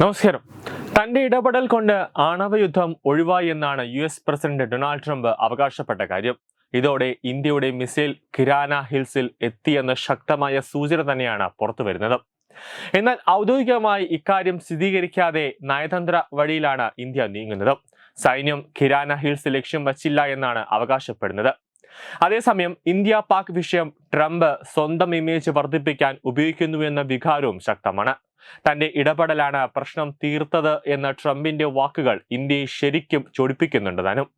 നമസ്കാരം. തന്റെ ഇടപെടൽ കൊണ്ട് ആണവ യുദ്ധം ഒഴിവായി എന്നാണ് U S president Donald Trump അവകാശപ്പെട്ട കാര്യം. ഇതോടെ ഇന്ത്യയുടെ മിസൈൽ കിരാന ഹിൽസിൽ എത്തിയെന്ന ശക്തമായ സൂചന തന്നെയാണ് പുറത്തു വരുന്നത്. എന്നാൽ ഔദ്യോഗികമായി ഇക്കാര്യം സ്ഥിരീകരിക്കാതെ നയതന്ത്ര വഴിയിലാണ് ഇന്ത്യ നീങ്ങുന്നത്. സൈന്യം കിരാന ഹിൽസ് ലക്ഷ്യം വച്ചില്ല എന്നാണ് അവകാശപ്പെടുന്നത്. അതേസമയം ഇന്ത്യ പാക് വിഷയം ട്രംപ് സ്വന്തം ഇമേജ് വർദ്ധിപ്പിക്കാൻ ഉപയോഗിക്കുന്നുവെന്ന വികാരവും ശക്തമാണ്. തന്റെ ഇടപെടലാണ് പ്രശ്നം തീർത്തത് എന്ന ട്രംപിന്റെ വാക്കുകൾ ഇന്ത്യയെ ശരിക്കും ചൊടിപ്പിക്കുന്നുണ്ട് താനും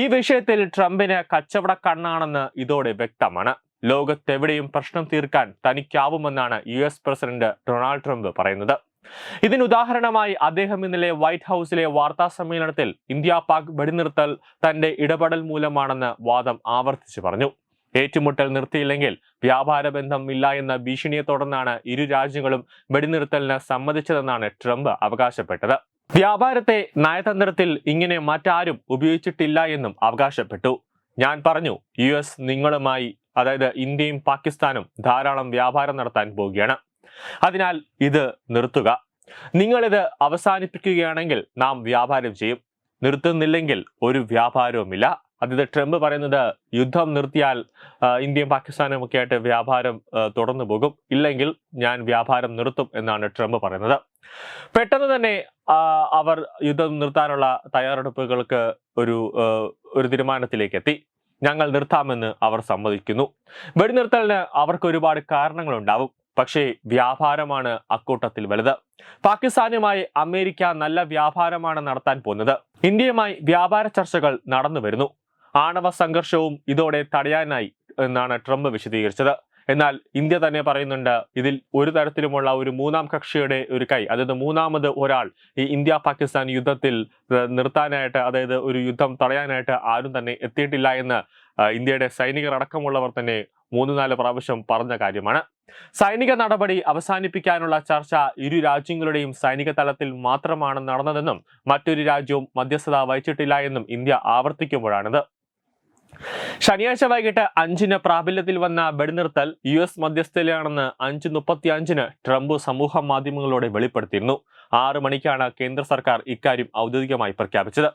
ഈ വിഷയത്തിൽ ട്രംപിന് കച്ചവട കണ്ണാണെന്ന് ഇതോടെ വ്യക്തമാണ്. ലോകത്തെവിടെയും പ്രശ്നം തീർക്കാൻ തനിക്കാവുമെന്നാണ് U S president Donald Trump പറയുന്നത്. ഇതിനുദാഹരണമായി അദ്ദേഹം ഇന്നലെ വൈറ്റ് ഹൗസിലെ വാർത്താ സമ്മേളനത്തിൽ ഇന്ത്യ പാക് വെടിനിർത്തൽ തന്റെ ഇടപെടൽ മൂലമാണെന്ന് വാദം ആവർത്തിച്ചു പറഞ്ഞു. ഏറ്റുമുട്ടൽ നിർത്തിയില്ലെങ്കിൽ വ്യാപാര ബന്ധം ഇല്ല എന്ന ഭീഷണിയെ തുടർന്നാണ് ഇരു രാജ്യങ്ങളും വെടിനിർത്തലിന് സമ്മതിച്ചതെന്നാണ് ട്രംപ് അവകാശപ്പെട്ടത്. വ്യാപാരത്തെ നയതന്ത്രത്തിൽ ഇങ്ങനെ മറ്റാരും ഉപയോഗിച്ചിട്ടില്ല എന്നും അവകാശപ്പെട്ടു. ഞാൻ പറഞ്ഞു യു എസ് നിങ്ങളുമായി അതായത് ഇന്ത്യയും പാകിസ്ഥാനും ധാരാളം വ്യാപാരം നടത്താൻ പോവുകയാണ്. അതിനാൽ ഇത് നിർത്തുക. നിങ്ങളിത് അവസാനിപ്പിക്കുകയാണെങ്കിൽ നാം വ്യാപാരം ചെയ്യും. നിർത്തുന്നില്ലെങ്കിൽ ഒരു വ്യാപാരവുമില്ല. അതായത് ട്രംപ് പറയുന്നത് യുദ്ധം നിർത്തിയാൽ ഇന്ത്യയും പാകിസ്ഥാനും ഒക്കെ ആയിട്ട് വ്യാപാരം തുടർന്നു പോകും. ഇല്ലെങ്കിൽ ഞാൻ വ്യാപാരം നിർത്തും എന്നാണ് ട്രംപ് പറയുന്നത്. പെട്ടെന്ന് തന്നെ അവർ യുദ്ധം നിർത്താനുള്ള തയ്യാറെടുപ്പുകൾക്ക് ഒരു ഒരു തീരുമാനത്തിലേക്ക് എത്തി ഞങ്ങൾ നിർത്താമെന്ന് അവർ സമ്മതിക്കുന്നു. വെടിനിർത്തലിന് അവർക്ക് ഒരുപാട് കാരണങ്ങളുണ്ടാവും. പക്ഷേ വ്യാപാരമാണ് അക്കൂട്ടത്തിൽ വലുത്. പാകിസ്ഥാനുമായി അമേരിക്ക നല്ല വ്യാപാരമാണ് നടത്താൻ പോകുന്നത്. ഇന്ത്യയുമായി വ്യാപാര ചർച്ചകൾ നടന്നു വരുന്നു. ആണവ സംഘർഷവും ഇതോടെ തടയാനായി എന്നാണ് ട്രംപ് വിശദീകരിച്ചത്. എന്നാൽ ഇന്ത്യ തന്നെ പറയുന്നുണ്ട് ഇതിൽ ഒരു തരത്തിലുമുള്ള ഒരു മൂന്നാം കക്ഷിയുടെ ഒരു കൈ അതായത് മൂന്നാമത് ഒരാൾ ഈ ഇന്ത്യ പാകിസ്ഥാൻ യുദ്ധത്തിൽ നിർത്താനായിട്ട് അതായത് ഒരു യുദ്ധം തടയാനായിട്ട് ആരും തന്നെ എത്തിയിട്ടില്ല എന്ന് ഇന്ത്യയുടെ സൈനികർ അടക്കമുള്ളവർ തന്നെ മൂന്ന് നാല് പ്രാവശ്യം പറഞ്ഞ കാര്യമാണ്. സൈനിക നടപടി അവസാനിപ്പിക്കാനുള്ള ചർച്ച ഇരു രാജ്യങ്ങളുടെയും സൈനിക തലത്തിൽ മാത്രമാണ് നടന്നതെന്നും മറ്റൊരു രാജ്യവും മധ്യസ്ഥത വഹിച്ചിട്ടില്ല എന്നും ഇന്ത്യ ആവർത്തിക്കുമ്പോഴാണിത്. ശനിയാഴ്ച വൈകിട്ട് അഞ്ചിന് പ്രാബല്യത്തിൽ വന്ന വെടിനിർത്തൽ യു എസ് മധ്യസ്ഥയിലാണെന്ന് അഞ്ച് മുപ്പത്തി അഞ്ചിന് ട്രംപ് സമൂഹ മാധ്യമങ്ങളോട് വെളിപ്പെടുത്തിയിരുന്നു. ആറ് മണിക്കാണ് കേന്ദ്ര സർക്കാർ ഇക്കാര്യം ഔദ്യോഗികമായി പ്രഖ്യാപിച്ചത്.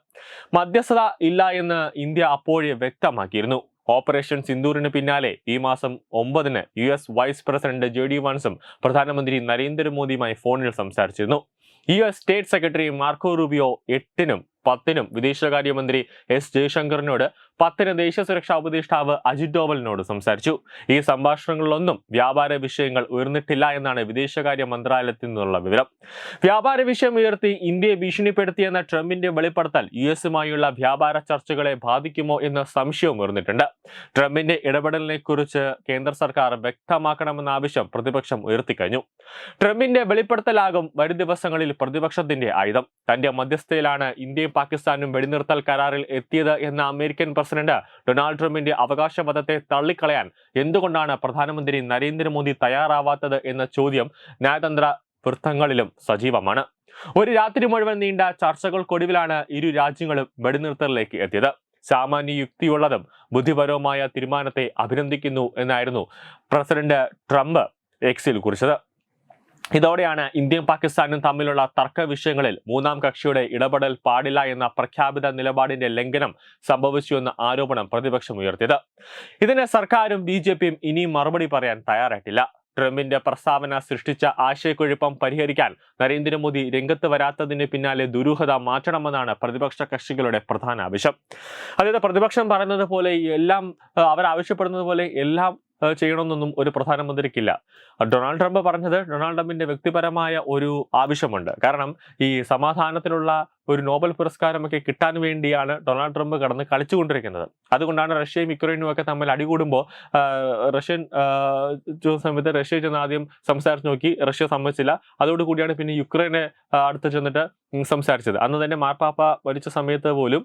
മധ്യസ്ഥത ഇല്ല എന്ന് ഇന്ത്യ അപ്പോഴേ വ്യക്തമാക്കിയിരുന്നു. ഓപ്പറേഷൻ സിന്ദൂറിന് പിന്നാലെ ഈ മാസം ഒമ്പതിന് U S vice president J D വാൻസും പ്രധാനമന്ത്രി നരേന്ദ്രമോദിയുമായി ഫോണിൽ സംസാരിച്ചിരുന്നു. U S state secretary Marco Rubio എട്ടിനും പത്തിനും വിദേശകാര്യമന്ത്രി എസ് ജയശങ്കറിനോട് പത്തിന് ദേശീയ സുരക്ഷാ ഉപദേഷ്ടാവ് അജിത് ഡോവലിനോട് സംസാരിച്ചു. ഈ സംഭാഷണങ്ങളിലൊന്നും വ്യാപാര വിഷയങ്ങൾ ഉയർന്നിട്ടില്ല എന്നാണ് വിദേശകാര്യ മന്ത്രാലയത്തിൽ നിന്നുള്ള വിവരം. വ്യാപാര വിഷയം ഉയർത്തി ഇന്ത്യയെ ഭീഷണിപ്പെടുത്തിയെന്ന ട്രംപിന്റെ വെളിപ്പെടുത്തൽ യു എസുമായുള്ള വ്യാപാര ചർച്ചകളെ ബാധിക്കുമോ എന്ന സംശയവും ഉയർന്നിട്ടുണ്ട്. ട്രംപിന്റെ ഇടപെടലിനെ കുറിച്ച് കേന്ദ്ര സർക്കാർ വ്യക്തമാക്കണമെന്ന ആവശ്യം പ്രതിപക്ഷം ഉയർത്തിക്കഴിഞ്ഞു ട്രംപിന്റെ വെളിപ്പെടുത്തലാകും വരും ദിവസങ്ങളിൽ പ്രതിപക്ഷത്തിന്റെ ആയുധം. തന്റെ മധ്യസ്ഥയിലാണ് ഇന്ത്യയും പാകിസ്ഥാനും വെടിനിർത്തൽ കരാറിൽ എത്തിയത് എന്ന അമേരിക്കൻ പ്രസിഡന്റ് ഡൊണാൾഡ് ട്രംപിന്റെ അവകാശവാദത്തെ തള്ളിക്കളയാൻ എന്തുകൊണ്ടാണ് പ്രധാനമന്ത്രി നരേന്ദ്രമോദി തയ്യാറാവാത്തത് എന്ന ചോദ്യം നയതന്ത്ര വൃത്തങ്ങളിലും സജീവമാണ്. ഒരു രാത്രി മുഴുവൻ നീണ്ട ചർച്ചകൾക്കൊടുവിലാണ് ഇരു രാജ്യങ്ങളും വെടിനിർത്തലിലേക്ക് എത്തിയത്. സാമാന്യ യുക്തിയുള്ളതും ബുദ്ധിപരവുമായ തീരുമാനത്തെ അഭിനന്ദിക്കുന്നു എന്നായിരുന്നു പ്രസിഡന്റ് ട്രംപ് എക്സിൽ കുറിച്ചത്. ഇതോടെയാണ് ഇന്ത്യയും പാകിസ്ഥാനും തമ്മിലുള്ള തർക്ക വിഷയങ്ങളിൽ മൂന്നാം കക്ഷിയുടെ ഇടപെടൽ പാടില്ല എന്ന പ്രഖ്യാപിത നിലപാടിന്റെ ലംഘനം സംഭവിച്ചു എന്ന ആരോപണം പ്രതിപക്ഷം ഉയർത്തിയത്. ഇതിന് സർക്കാരും ബി ജെ പിയും ഇനിയും മറുപടി പറയാൻ തയ്യാറായിട്ടില്ല. ട്രംപിന്റെ പ്രസ്താവന സൃഷ്ടിച്ച ആശയക്കുഴപ്പം പരിഹരിക്കാൻ നരേന്ദ്രമോദി രംഗത്ത് വരാത്തതിന് പിന്നാലെ ദുരൂഹത മാറ്റണമെന്നാണ് പ്രതിപക്ഷ കക്ഷികളുടെ പ്രധാന ആവശ്യം. അതായത് പ്രതിപക്ഷം പറയുന്നത് പോലെ എല്ലാം അവർ ആവശ്യപ്പെടുന്നത് പോലെ എല്ലാം ചെയ്യണമെന്നൊന്നും ഒരു പ്രധാനമന്ത്രിക്കില്ല ഡൊണാൾഡ് ട്രംപ് പറഞ്ഞത് ഡൊണാൾഡ് ട്രംപിന്റെ വ്യക്തിപരമായ ഒരു ആവശ്യമുണ്ട്. കാരണം ഈ സമാധാനത്തിനുള്ള ഒരു നോബൽ പുരസ്കാരമൊക്കെ കിട്ടാൻ വേണ്ടിയാണ് ഡൊണാൾഡ് ട്രംപ് കടന്ന് കളിച്ചുകൊണ്ടിരിക്കുന്നത്. അതുകൊണ്ടാണ് റഷ്യയും യുക്രൈനും ഒക്കെ തമ്മിൽ അടികൂടുമ്പോൾ റഷ്യൻ സമയത്ത് റഷ്യ ചെന്ന് ആദ്യം സംസാരിച്ചു നോക്കി. റഷ്യ സമ്മതിച്ചില്ല. അതോടുകൂടിയാണ് പിന്നെ യുക്രൈനെ അടുത്ത് ചെന്നിട്ട് സംസാരിച്ചത്. അന്ന് തന്നെ മാർപ്പാപ്പ മരിച്ച സമയത്ത് പോലും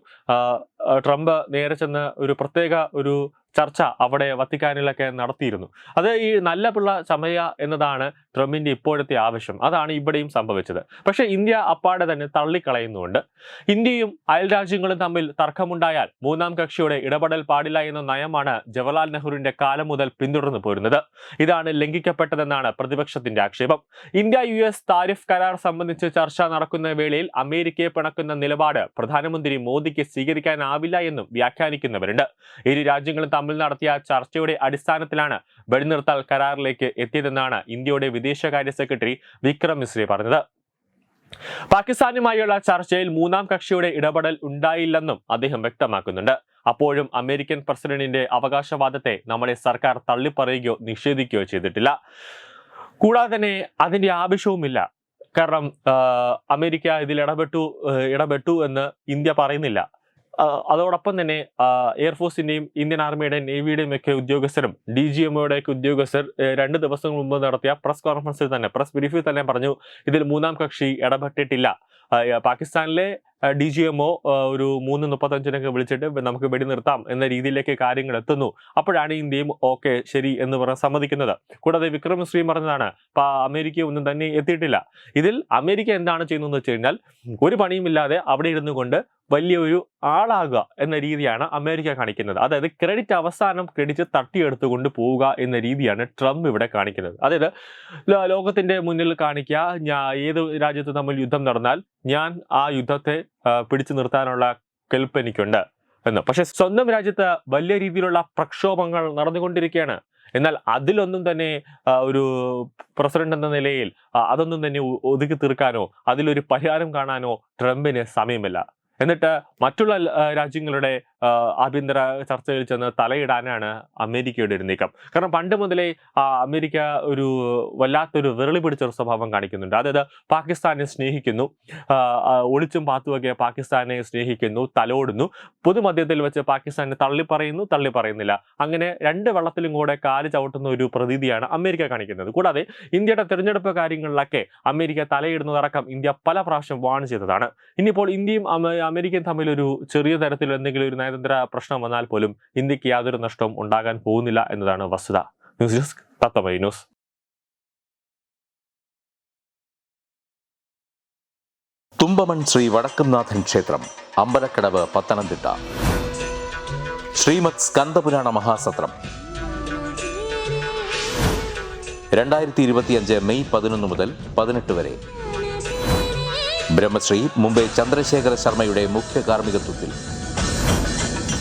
ട്രംപ് നേരെ ചെന്ന് ഒരു പ്രത്യേക ഒരു ചർച്ച അവിടെ വത്തിക്കാനിലൊക്കെ നടത്തിയിരുന്നു. അത് ഈ നല്ല പിള്ള ചമയ എന്നതാണ് ട്രംപിന്റെ ഇപ്പോഴത്തെ ആവശ്യം. അതാണ് ഇവിടെയും സംഭവിച്ചത്. പക്ഷേ ഇന്ത്യ അപ്പാടെ തന്നെ തള്ളിക്കളയുന്നുണ്ട്. പ്രശ്നമുണ്ട് ഇന്ത്യയും അയൽരാജ്യങ്ങളും തമ്മിൽ തർക്കമുണ്ടായാൽ മൂന്നാം കക്ഷിയുടെ ഇടപെടൽ പാടില്ല എന്ന നയമാണ് ജവഹർലാൽ നെഹ്റുവിന്റെ കാലം മുതൽ പിന്തുടർന്നു പോരുന്നത്. ഇതാണ് ലംഘിക്കപ്പെട്ടതെന്നാണ് പ്രതിപക്ഷത്തിന്റെ ആക്ഷേപം. ഇന്ത്യ യു എസ് താരിഫ് കരാർ സംബന്ധിച്ച് ചർച്ച നടക്കുന്ന വേളയിൽ അമേരിക്കയെ പിണക്കുന്ന നിലപാട് പ്രധാനമന്ത്രി മോദിക്ക് സ്വീകരിക്കാനാവില്ല എന്നും വ്യാഖ്യാനിക്കുന്നവരുണ്ട്. ഇരു രാജ്യങ്ങളും തമ്മിൽ നടത്തിയ ചർച്ചയുടെ അടിസ്ഥാനത്തിലാണ് വെടിനിർത്തൽ കരാറിലേക്ക് എത്തിയതെന്നാണ് ഇന്ത്യയുടെ വിദേശകാര്യ സെക്രട്ടറി വിക്രം മിശ്രി പറഞ്ഞത്. പാകിസ്ഥാനുമായുള്ള ചർച്ചയിൽ മൂന്നാം കക്ഷിയുടെ ഇടപെടൽ ഉണ്ടായില്ലെന്നും അദ്ദേഹം വ്യക്തമാക്കുന്നുണ്ട്. അപ്പോഴും അമേരിക്കൻ പ്രസിഡന്റിന്റെ അവകാശവാദത്തെ നമ്മുടെ സർക്കാർ തള്ളിപ്പറയുകയോ നിഷേധിക്കുകയോ ചെയ്തിട്ടില്ല. കൂടാതെ തന്നെ അതിന്റെ ആവശ്യവുമില്ല. കാരണം അമേരിക്ക ഇതിൽ ഇടപെട്ടു ഇടപെട്ടു എന്ന് ഇന്ത്യ പറയുന്നില്ല. അതോടൊപ്പം തന്നെ എയർഫോഴ്സിന്റെയും ഇന്ത്യൻ ആർമിയുടെയും നേവിയുടെയും ഒക്കെ ഉദ്യോഗസ്ഥരും ഡി ജി എംഒയുടെയൊക്കെ ഉദ്യോഗസ്ഥർ രണ്ട് ദിവസങ്ങൾ മുമ്പ് നടത്തിയ പ്രസ് കോൺഫറൻസിൽ തന്നെ പ്രസ് ബ്രീഫിൽ തന്നെ പറഞ്ഞു ഇതിൽ മൂന്നാം കക്ഷി ഇടപെട്ടിട്ടില്ല. പാകിസ്ഥാനിലെ ഡി ജി എംഒ ഒരു മൂന്ന് മുപ്പത്തഞ്ചിനൊക്കെ വിളിച്ചിട്ട് നമുക്ക് വെടി നിർത്താം എന്ന രീതിയിലേക്ക് കാര്യങ്ങൾ എത്തുന്നു. അപ്പോഴാണ് ഇന്ത്യയും ഓക്കെ ശരി എന്ന് പറഞ്ഞ് സമ്മതിക്കുന്നത്. കൂടാതെ വിക്രം ശ്രീ പറഞ്ഞതാണ് "പ- അമേരിക്ക ഒന്നും തന്നെ എത്തിയിട്ടില്ല. ഇതിൽ അമേരിക്ക എന്താണ് ചെയ്യുന്നതെന്ന് വെച്ച് കഴിഞ്ഞാൽ ഒരു പണിയുമില്ലാതെ അവിടെ ഇരുന്നു കൊണ്ട് വലിയൊരു ആളാകുക എന്ന രീതിയാണ് അമേരിക്ക കാണിക്കുന്നത്. അതായത് ക്രെഡിറ്റ് അവസാനം ക്രെഡിറ്റ് തട്ടിയെടുത്തുകൊണ്ട് പോവുക എന്ന രീതിയാണ് ട്രംപ് ഇവിടെ കാണിക്കുന്നത്. അതായത് ലോകത്തിന്റെ മുന്നിൽ കാണിക്കുക ഏത് രാജ്യത്ത് തമ്മിൽ യുദ്ധം നടന്നാൽ ഞാൻ ആ യുദ്ധത്തെ പിടിച്ചു നിർത്താനുള്ള കെൽപ്പ് എനിക്കുണ്ട് എന്ന്. പക്ഷെ സ്വന്തം രാജ്യത്ത് വലിയ രീതിയിലുള്ള പ്രക്ഷോഭങ്ങൾ നടന്നുകൊണ്ടിരിക്കുകയാണ്. എന്നാൽ അതിലൊന്നും തന്നെ ഒരു പ്രസിഡന്റ് എന്ന നിലയിൽ അതൊന്നും തന്നെ ഒതുക്കി തീർക്കാനോ അതിലൊരു പരിഹാരം കാണാനോ ട്രംപിന് സമയമില്ല. എന്നിട്ട് മറ്റുള്ള രാജ്യങ്ങളുടെ ആഭ്യന്തര ചർച്ചകളിൽ ചെന്ന് തലയിടാനാണ് അമേരിക്കയുടെ ഒരു നീക്കം. കാരണം പണ്ട് മുതലേ അമേരിക്ക ഒരു വല്ലാത്തൊരു വിരളി പിടിച്ചൊരു സ്വഭാവം കാണിക്കുന്നുണ്ട്. അതായത് പാകിസ്ഥാനെ സ്നേഹിക്കുന്നു ഒളിച്ചും പാത്തുമൊക്കെ പാകിസ്ഥാനെ സ്നേഹിക്കുന്നു തലോടുന്നു. പൊതുമധ്യത്തിൽ വെച്ച് പാകിസ്ഥാനെ തള്ളിപ്പറയുന്നു തള്ളി പറയുന്നില്ല അങ്ങനെ രണ്ട് വെള്ളത്തിലും കൂടെ കാൽ ചവിട്ടുന്ന ഒരു പ്രതീതിയാണ് അമേരിക്ക കാണിക്കുന്നത്. കൂടാതെ ഇന്ത്യയുടെ തിരഞ്ഞെടുപ്പ് കാര്യങ്ങളിലൊക്കെ അമേരിക്ക തലയിടുന്നതടക്കം ഇന്ത്യ പല പ്രാവശ്യം വാൺ ചെയ്തതാണ്. ഇനിയിപ്പോൾ ഇന്ത്യയും അമേരിക്കയും തമ്മിൽ ഒരു ചെറിയ തരത്തിൽ എന്തെങ്കിലും ഒരു നയതന്ത്ര പ്രശ്നം വന്നാൽ പോലും ഇന്ത്യയ്ക്ക് യാതൊരു നഷ്ടവും ഉണ്ടാകാൻ പോകുന്നില്ല എന്നതാണ് വസ്തുത. ന്യൂസ് ഡെസ്ക് തത്തമൈ ന്യൂസ്. ക്ഷേത്രം അമ്പലക്കടവ് ശ്രീമത് സ്കന്ദപുരാണ മഹാസത്രം. രണ്ടായിരത്തി ഇരുപത്തിയഞ്ച് മെയ് പതിനൊന്ന് മുതൽ പതിനെട്ട് വരെ. ബ്രഹ്മശ്രീ മുംബൈ ചന്ദ്രശേഖര ശർമ്മയുടെ മുഖ്യ കാർമ്മികത്വത്തിൽ.